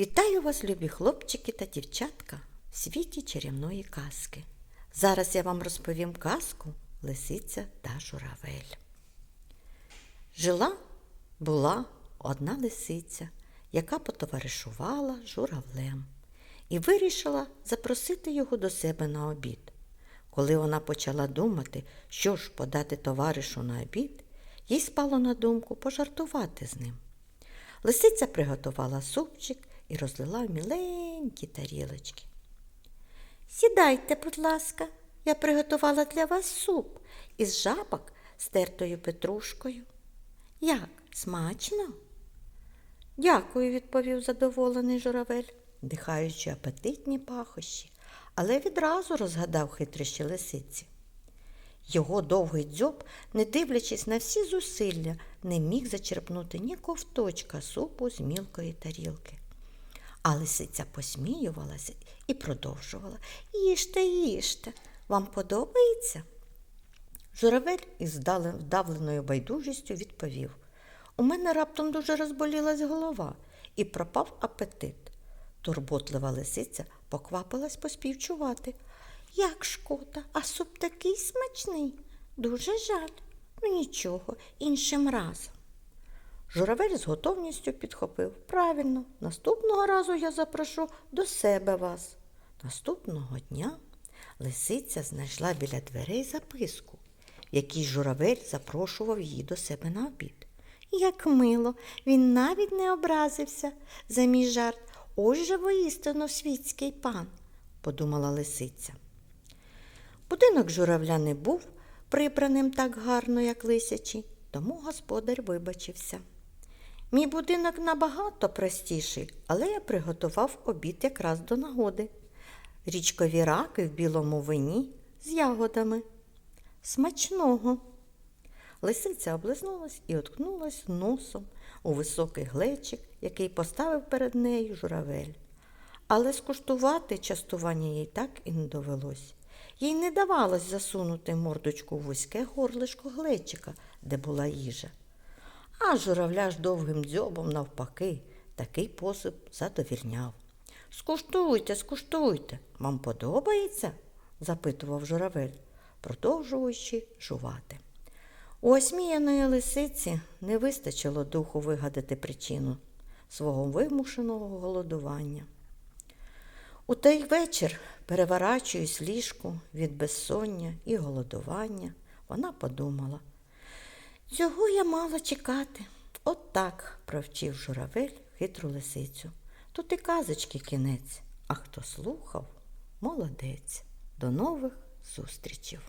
Вітаю вас, любі хлопчики та дівчатка, в світі чарівної казки. Зараз я вам розповім казку Лисиця та журавель. Жила була одна лисиця, яка потоваришувала журавлем і вирішила запросити його до себе на обід. Коли вона почала думати, що ж подати товаришу на обід, їй спало на думку пожартувати з ним. Лисиця приготувала супчик і розлила в міленькі тарілочки. Сідайте, будь ласка, я приготувала для вас суп із жабок з тертою петрушкою. Як, смачно? Дякую, відповів задоволений журавель, дихаючи апетитні пахощі, але відразу розгадав хитрощі лисиці. Його довгий дзьоб, не дивлячись на всі зусилля, не міг зачерпнути ні ковточка супу з мілкої тарілки. А лисиця посміювалася і продовжувала Їжте, їжте, вам подобається? Журавель із вдавленою байдужістю відповів У мене раптом дуже розболілась голова і пропав апетит. Турботлива лисиця поквапилась поспівчувати. Як шкода, а суп такий смачний. Дуже жаль. Ну нічого, іншим разом. Журавель з готовністю підхопив. Правильно, наступного разу я запрошу до себе вас. Наступного дня лисиця знайшла біля дверей записку, в якій журавель запрошував її до себе на обід. Як мило, він навіть не образився за мій жарт. Ось же воістину світський пан, подумала лисиця. Будинок журавля не був прибраним так гарно, як лисячий, тому господар вибачився. Мій будинок набагато простіший, але я приготував обід якраз до нагоди. Річкові раки в білому вині з ягодами. Смачного. Лисиця облизнулась і уткнулась носом у високий глечик, який поставив перед нею журавель. Але скуштувати частування їй так і не довелось. Їй не давалось засунути мордочку в вузьке горлишко глечика, де була їжа. А журавля ж довгим дзьобом, навпаки, такий посип задовільняв. Скуштуйте, скуштуйте, вам подобається? запитував журавель, продовжуючи жувати. У осміяної лисиці не вистачило духу вигадати причину свого вимушеного голодування. У той вечір, переворачуючись ліжку від безсоння і голодування, вона подумала, цього я мала чекати. От так провчив журавель хитру лисицю. Тут і казочки кінець, а хто слухав, молодець. До нових зустрічів.